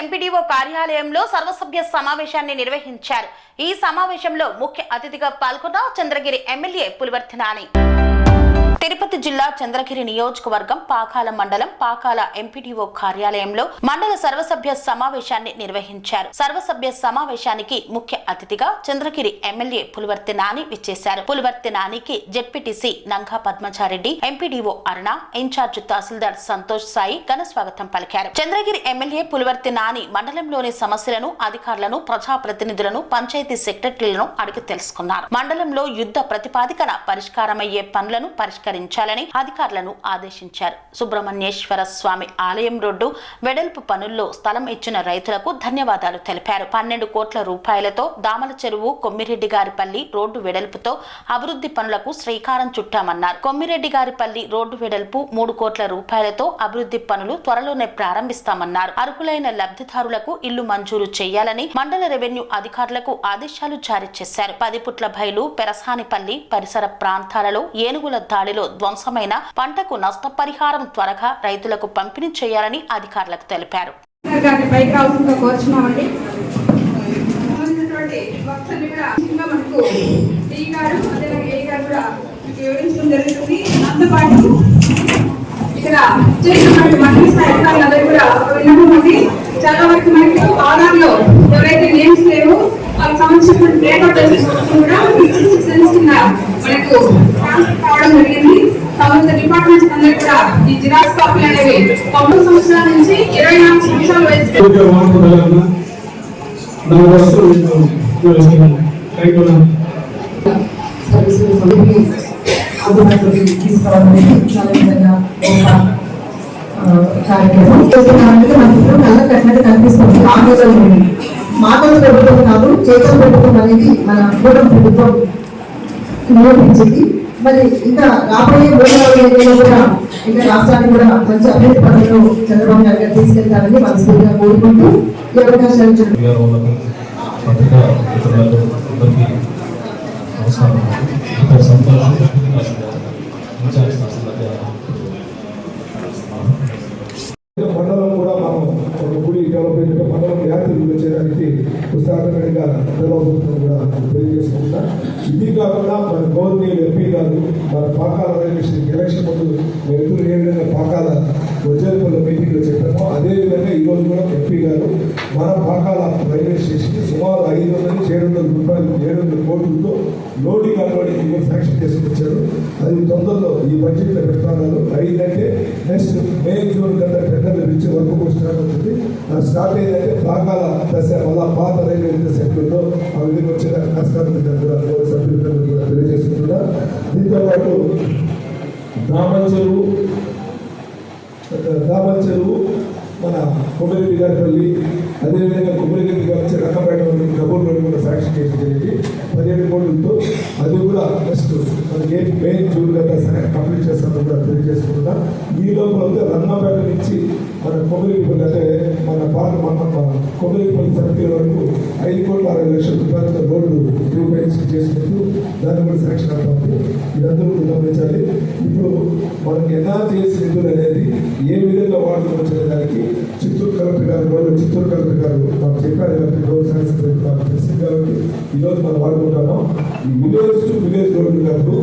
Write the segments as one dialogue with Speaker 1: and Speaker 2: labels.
Speaker 1: MPDO కార్యాలయంలో సర్వసభ్య సమావేశాన్ని నిర్వహించారు. ఈ సమావేశంలో ముఖ్య అతిథిగా పాల్గొన్న చంద్రగిరి ఎమ్మెల్యే పులివర్తినాని తిరుపతి జిల్లా చంద్రగిరి నియోజకవర్గం పాకాల మండలం పాకాల ఎంపీటీఓ కార్యాలయంలో మండల సర్వసభ్య సమావేశాన్ని నిర్వహించారు. సర్వసభ్య సమావేశానికి ముఖ్య అతిథిగా చంద్రగిరి ఎమ్మెల్యే పులివర్తి నాని విచ్చేశారు. పులివర్తి నానికి ZPTC నంగా Padmachareddy MPDO Aruna in charge tahsildar Santosh Sai ఘన స్వాగతం పలికారు. చంద్రగిరి ఎమ్మెల్యే పులివర్తి నాని మండలంలోని సమస్యలను అధికారులను ప్రజాప్రతినిధులను పంచాయతీ సెక్రటరీలను అడిగి తెలుసుకున్నారు. మండలంలో యుద్ధ ప్రతిపాదికన పరిష్కారమయ్యే పనులను పరిష్కరించాలని అధికారులను ఆదేశించారు. సుబ్రహ్మణ్యేశ్వర స్వామి ఆలయం రోడ్డు వెడల్పు పనుల్లో స్థలం ఇచ్చిన రైతులకు ధన్యవాదాలు తెలిపారు. పన్నెండు కోట్ల రూపాయలతో దామల చెరువు కొమ్మిరెడ్డి గారిపల్లి రోడ్డు వెడల్పుతో అభివృద్ధి పనులకు శ్రీకారం చుట్టామన్నారు. కొమ్మిరెడ్డి గారిపల్లి రోడ్డు వెడల్పు మూడు కోట్ల రూపాయలతో అభివృద్ధి పనులు త్వరలోనే ప్రారంభిస్తామన్నారు. అర్హులైన లబ్ధిదారులకు ఇల్లు మంజూరు చేయాలని మండల రెవెన్యూ అధికారులకు ఆదేశాలు జారీ చేశారు. పదిపుట్ల బయలు పెరసానిపల్లి పరిసర ప్రాంతాలలో ఏనుగుల దాడిలో ధ్వంసమైన పంటకు నష్టపరిహారం త్వరగా రైతులకు పంపిణీ చేయాలని అధికారులకు తెలిపారు.
Speaker 2: ఇక్కడ చేసినటువంటి మంత్రి స్థాయి అధికారులందరూ కూడా ఒక విన్నపం ఉంది చాలా వరకు మనకి ఆధార్లో ఎవరైతే నేమ్స్ లేవో వాళ్ళకి సంబంధించినటువంటి పేపర్ కూడా మనకు కావడం జరిగింది. సంబంధిత డిపార్ట్మెంట్స్ అందరూ కూడా ఈ జిరాక్స్ కాపీలు అనేవి తొమ్మిది సంవత్సరాల నుంచి ఇరవై నాలుగు సంవత్సరాల వయసు
Speaker 3: అందుబాటులోకి తీసుకురావడానికి చాలా విధంగా ఒక ఆ, కార్యక్రమం చేస్తున్నామంటే మనకి ఇప్పుడు కళ్ళ కట్టినట్టు కనిపిస్తుంది. మాటలు మాటలు ప్రభుత్వం కాదు చేతల ప్రభుత్వం అనేది మన కూటమి ప్రభుత్వం నిరూపించింది. మరి ఇంకా రాబోయే మూడు కూడా ఇంకా రాష్ట్రాన్ని కూడా మంచి అభివృద్ధి పనులు చంద్రబాబు నాయుడు గారు తీసుకెళ్తారని మనస్ఫూర్తిగా కోరుకుంటూ ఈ అవకాశాలు ఇచ్చిన
Speaker 4: గారు నమస్కారం ఇక్కడ సంతోషం ఇన్ఛార్జ్ తహసీల్దార్ గారు.
Speaker 5: మండలం కూడా మనం ఒక గుడి డెవలప్ అయితే మండలం యాత్రికులు చేయడానికి ఉత్సాహకరంగా డెవలప్ కూడా తెలియజేసుకుంటా ఇది కాకుండా మన గవర్నమెంట్ ఎంపీ గారు మన పాకాల రైల్వే ఎలక్షన్ ముందు మేము ఎదురు ఏ విధంగా పాకాల వజ్రపల్లి మీటింగ్లో చెప్పామో అదేవిధంగా ఈరోజు కూడా ఎంపీ గారు మన పాకాల రైల్వే స్టేషన్కి సుమారు ఐదు వందల ఏడు వందల రూపాయలు ఏడు వందల కోట్లతో లోడింగ్ అన్లోడింగ్ కూడా శాంక్షన్ చేసుకొచ్చారు. అది తొందరలో ఈ బడ్జెట్లో పెట్టుకున్నారు అయిందంటే నెక్స్ట్ మే జూన్ కన్నా టెండర్లు పిలిచే వరకు కూడా స్టార్ట్ అవుతుంది. అది స్టార్ట్ అయిందంటే పాకాల దశ మళ్ళా పాత రైల్వే సెక్టర్లో ఆ విధంగా వచ్చిన కష్టాలు కూడా కూడా తెలియజేస్తున్నా దీంతో పాటు రామన్ చెరువు రామన్ చెరువు మన కొమ్మరెడ్డి గారిపల్లి అదేవిధంగా కొమ్మరెడ్డి గారి వచ్చే రంగపేట వరకు కబూర్ రోడ్డు కూడా శాంక్షన్ చేసి జరిగింది. పదిహేడు కోట్లతో అది కూడా నెక్స్ట్ మనకి ఏ మే జూన్ సరే కంప్లీట్ చేస్తాను కూడా తెలియజేసుకుంటున్నా. ఈ లోపల అయితే రంగపేట నుంచి మన కొమ్మరెడ్డిపల్లి అంటే మన పాత మన మన కొమ్మరెడ్డిపల్లి సర్కిల్ వరకు ఐదు కోట్ల అరవై లక్షల రూపాయలతో రోడ్డు రూపాయలు చేసుకుంటూ దాన్ని కూడా శాంక్షన్ అవుతుంది ఇదందరూ కూడా గమనించాలి. ఇప్పుడు మనకి ఎన్ఆర్జీఎస్ నిధులు అనేది ఏ విధంగా వాడుకోవచ్చు గారు మాకు చెప్పారు కాబట్టి రోడ్ సైన్స్ మాకు తెలిసింది కాబట్టి ఈరోజు మనం వాడుకుంటున్నాం ఈ విలేజ్ టు విలేజ్ రోడ్డు కాదు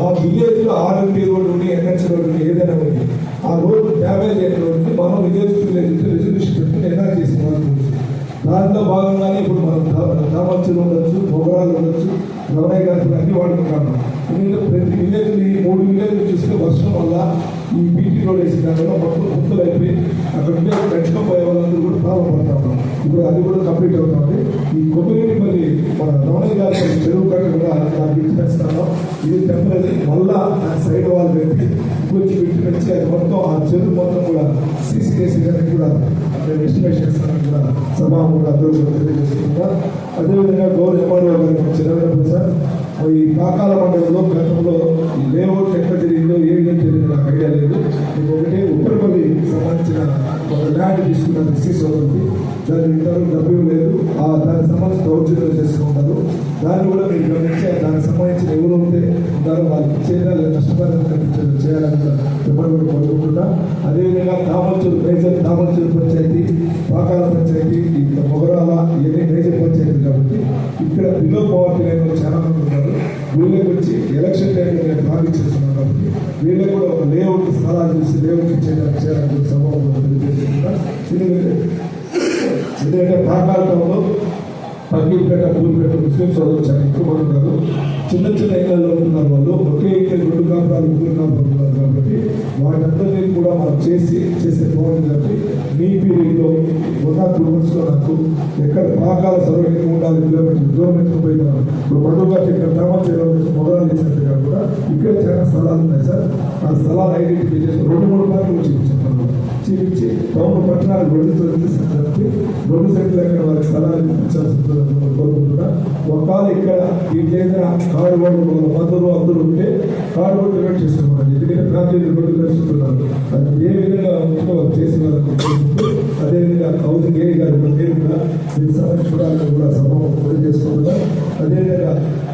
Speaker 5: ఆ విలేజ్లో ఆర్ఎంపీ రోడ్డు ఉంది ఎన్హెచ్ రోడ్డు ఉంది ఏదైనా ఉంది. ఆ రోడ్డు డ్యామేజ్ అయిన రోడ్డుని మనం విలేజ్ టు విలేజ్ రెజల్యూషన్ పెట్టుకుని ఎలా వాడుకోవచ్చు. దాంట్లో భాగంగానే ఇప్పుడు మనం కామర్చులు ఉండొచ్చు పొగరాలు ఉండొచ్చు రమణయ్య గారు అన్ని వాడుకుంటాము. ఎందుకంటే ప్రతి విలేజ్ మూడు విలేజ్ చూస్తే వర్షం వల్ల ఈ బీటీ రోడ్ వేసిన దానివల్ల మొత్తం గుంతలు అయిపోయి అక్కడ ఉండే పెంచుకొని పోయే వాళ్ళందరూ కూడా బాధపడతా ఉన్నాం ఇప్పుడు అది కూడా కంప్లీట్ అవుతుంది. ఈ కొమ్మిరెడ్డి మళ్ళీ మన రమణయ్య గారి చెరువు కట్ట కూడా దానికి ఇచ్చేస్తాను ఇది టెంపరీ మళ్ళా సైడ్ వాళ్ళు పెట్టి కూర్చి పెట్టి పెంచి అది మొత్తం ఆ చెరువు మొత్తం కూడా సీసీ కేసీ గారికి కూడా నేను ఎస్టిమేట్ చేస్తానని కూడా సభాముఖంగా అందరూ కూడా తెలియజేస్తున్నా అదేవిధంగా గౌరవ ఎమ్మెల్యే గారికి చిరవరపు సార్. ఈ కాకాల మండలంలో గతంలో లేఅవుట్ ఎక్కడ జరిగిందో ఏ విధంగా గ్రాంట్ తీసుకున్న రిసీస్ అవుతుంది దానికి ఇంతవరకు డబ్బు లేదు. దానికి సంబంధించి దౌర్జన్యం చేసుకుంటారు దాన్ని కూడా మీరు గమనించి దానికి సంబంధించిన ఎవరు ఉంటే ఉంటారో వాళ్ళకి చేయాలి నష్టపరిహారం కల్పించాలి చేయాలని కూడా చెప్పడం కూడా కోరుకుంటున్నా అదేవిధంగా తామల్చూరు మేజర్ తామల్చూరు పంచాయతీ పాకాల పంచాయతీ మొగరాల ఇవన్నీ మేజర్ పంచాయతీ కాబట్టి ఇక్కడ బిలో పవర్టీ లైన్లో చాలా మంది ఉన్నారు. వీళ్ళకి వచ్చి ఎలక్షన్ టైంలో నేను భావించేస్తున్నాను కాబట్టి వీళ్ళకి కూడా ఒక లేఅవుట్ స్థలాలు చూసి లేఅవుట్ చేయడానికి చేయాలని ఉంటుంది ఎందుకంటే ప్రాకాలకంలో పగ్గిపేట పూలిపేట ముస్లిం సోదరులు చాలా ఎక్కువ మంది ఉన్నారు. చిన్న చిన్న ఇళ్ళలో ఉన్న వాళ్ళు ఒకే ఇంటి రెండు కాపురాలు ముగ్గురు కాపురాలు ఉన్నారు కాబట్టి వాటందరినీ కూడా మనం చేసి చేసే పోవడం కాబట్టి మీ పీరియడ్లో ఉన్న గ్రూమెంట్స్లో నాకు ఎక్కడ పాకాల సర్వే ఉండాలి కిలోమీటర్ కిలోమీటర్ పోయినా ఇప్పుడు మండుగా ఇక్కడ గ్రామం చేయడం మొదలు చేసినట్టుగా కూడా ఇక్కడ చాలా స్థలాలు ఉన్నాయి సార్. ఆ స్థలాలు ఐడెంటిఫై చేసి రెండు మూడు పార్కులు వచ్చి చేయించి టౌన్ పట్టణాలు రెండు కాబట్టి రెండు సెంట్లు ఎక్కడ వారికి స్థలాలు ఇప్పించాల్సిందని కోరుకుంటున్నా. ఒకవేళ ఇక్కడ ఈ కేంద్ర కారు రోడ్డు మందులు అందరూ ఉంటే కారు రోడ్డు డివైడ్ చేసుకోవాలి ఎందుకంటే ప్రాంతీయ రోడ్డు నడుస్తున్నారు అది ఏ విధంగా ఉంటుందో వాళ్ళు చేసి అదేవిధంగా హౌసింగ్ ఏ గారు కూడా కూడా దీనికి సంబంధించిన కూడా సభ చేసుకుంటున్నా. అదేవిధంగా